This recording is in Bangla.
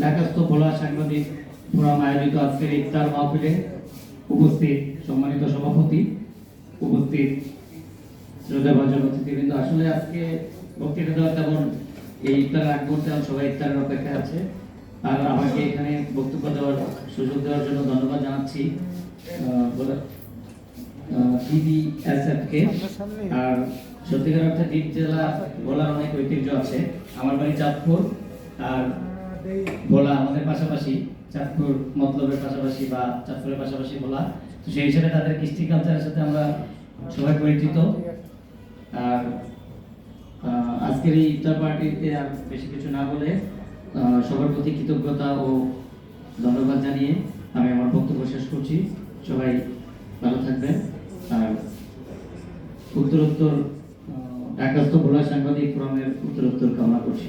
ঢাকাস্থ ভোলা সাংবাদিক ফোরাম আয়োজিত আজকের ইফতার মাহফিলে উপস্থিত সম্মানিত সভাপতি, উপস্থিত শ্রদ্ধাভাজন অতিথিবৃন্দ। আসলে আজকে বক্তৃতা দেওয়া তেমন এই ইফতারের আগ মুহূর্তে সবাই ইফতারের অপেক্ষায় আছে। আর আমাকে এখানে বক্তব্য দেওয়ার সুযোগ দেওয়ার জন্য ধন্যবাদ জানাচ্ছি বিবিএসএফ আর সত্যিকার অর্থে দ্বীপ জেলা বলার অনেক ঐতিহ্য আছে। আমার বাড়ি চাঁদপুর। আর ভোলা আমাদের পাশাপাশি চাঁদপুর মতলবের পাশাপাশি বা চাঁদপুরের পাশাপাশি ভোলা তো সেই হিসেবে তাদের কৃষ্টি কালচারের সাথে আমরা সবাই পরিচিত। আর আজকের এই ইফতার পার্টিতে আর বেশি কিছু না বলে সবার প্রতি কৃতজ্ঞতা ও ধন্যবাদ জানিয়ে আমি আমার বক্তব্য শেষ করছি। সবাই ভালো থাকবেন। আর উত্তরোত্তর ঢাকাস্থ ভোলা সাংবাদিক ফোরামের উত্তরোত্তর কামনা করছি।